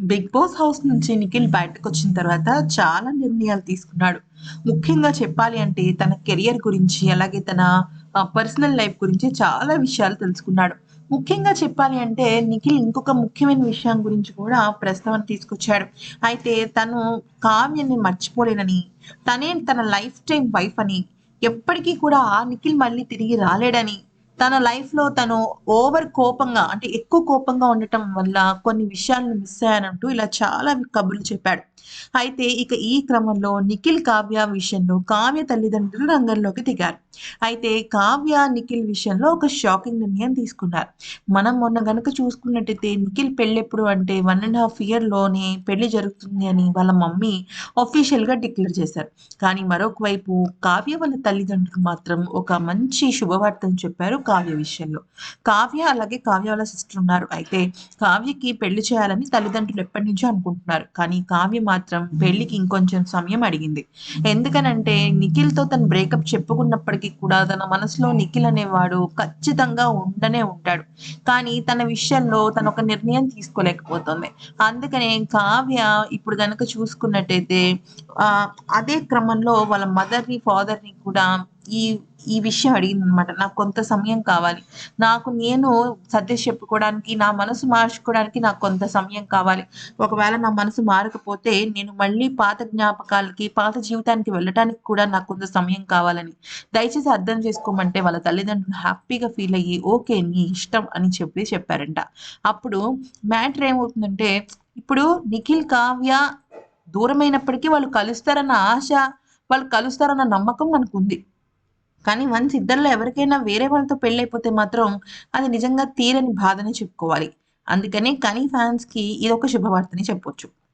Big boss house నుంచి నిఖిల్ బయటకు వచ్చిన తర్వాత చాలా నిర్ణయాలు తీసుకున్నాడు. ముఖ్యంగా చెప్పాలి అంటే తన కెరియర్ గురించి అలాగే తన పర్సనల్ లైఫ్ గురించి చాలా విషయాలు తెలుసుకున్నాడు. ముఖ్యంగా చెప్పాలి అంటే నిఖిల్ ఇంకొక ముఖ్యమైన విషయం గురించి కూడా ప్రస్తావన తీసుకొచ్చాడు. అయితే తను కావ్యాన్ని మర్చిపోలేనని తనే తన లైఫ్ టైం వైఫ్ అని ఎప్పటికీ కూడా ఆ నిఖిల్ మళ్ళీ తిరిగి రాలేడని తన లైఫ్లో తను ఓవర్ కోపంగా అంటే ఎక్కువ కోపంగా ఉండటం వల్ల కొన్ని విషయాలను మిస్ అయ్యానంటూ ఇలా చాలా కబుర్లు చెప్పాడు. అయితే ఇక ఈ క్రమంలో నిఖిల్ కావ్య విషయంలో కావ్య తల్లిదండ్రులు రంగంలోకి దిగారు. అయితే కావ్య నిఖిల్ విషయంలో ఒక షాకింగ్ నిర్ణయం తీసుకున్నారు. మనం మొన్న గనుక చూసుకున్నట్టయితే నిఖిల్ పెళ్ళెప్పుడు అంటే వన్ అండ్ హాఫ్ ఇయర్లోనే పెళ్ళి జరుగుతుంది అని వాళ్ళ మమ్మీ అఫీషియల్గా డిక్లేర్ చేశారు. కానీ మరొక వైపు కావ్య వాళ్ళ తల్లిదండ్రులు మాత్రం ఒక మంచి శుభవార్తను చెప్పారు కావ్య విషయంలో. కావ్య అలాగే కావ్య వాళ్ళ సిస్టర్ ఉన్నారు. అయితే కావ్యకి పెళ్ళి చేయాలని తల్లిదండ్రులు ఎప్పటి నుంచో అనుకుంటున్నారు. కానీ కావ్య మాత్రం పెళ్ళికి ఇంకొంచెం సమయం అడిగింది. ఎందుకనంటే నిఖిల్తో తన బ్రేకప్ చెప్పుకున్నప్పటికీ కూడా తన మనసులో నిఖిల్ అనేవాడు ఖచ్చితంగా ఉండనే ఉంటాడు. కానీ తన విషయంలో తను ఒక నిర్ణయం తీసుకోలేకపోతుంది. అందుకనే కావ్య ఇప్పుడు గనక చూసుకున్నట్టయితే ఆ అదే క్రమంలో వాళ్ళ మదర్ని ఫాదర్ని కూడా ఈ ఈ విషయం అడిగింది అనమాట నాకు కొంత సమయం కావాలి. నాకు నేను సర్ది చెప్పుకోవడానికి నా మనసు మార్చుకోవడానికి నాకు కొంత సమయం కావాలి. ఒకవేళ నా మనసు మారకపోతే నేను మళ్ళీ పాత జ్ఞాపకాలకి పాత జీవితానికి వెళ్ళటానికి కూడా నాకు కొంత సమయం కావాలని. దయచేసి అర్థం చేసుకోమంటే వాళ్ళ తల్లిదండ్రులు హ్యాపీగా ఫీల్ అయ్యి ఓకే నీ ఇష్టం అని చెప్పి చెప్పారంట. అప్పుడు మ్యాటర్ ఏమవుతుందంటే ఇప్పుడు నిఖిల్ కావ్య దూరమైనప్పటికీ వాళ్ళు కలుస్తారన్న ఆశ వాళ్ళు కలుస్తారన్న నమ్మకం మనకు ఉంది కానీ వన్స్ ఇద్దరిలో ఎవరికైనా వేరే వాళ్ళతో పెళ్ళైపోతే మాత్రం అది నిజంగా తీరని బాధని చెప్పుకోవాలి. అందుకనే కనీ ఫ్యాన్స్కి ఇది ఒక శుభవార్తని చెప్పొచ్చు.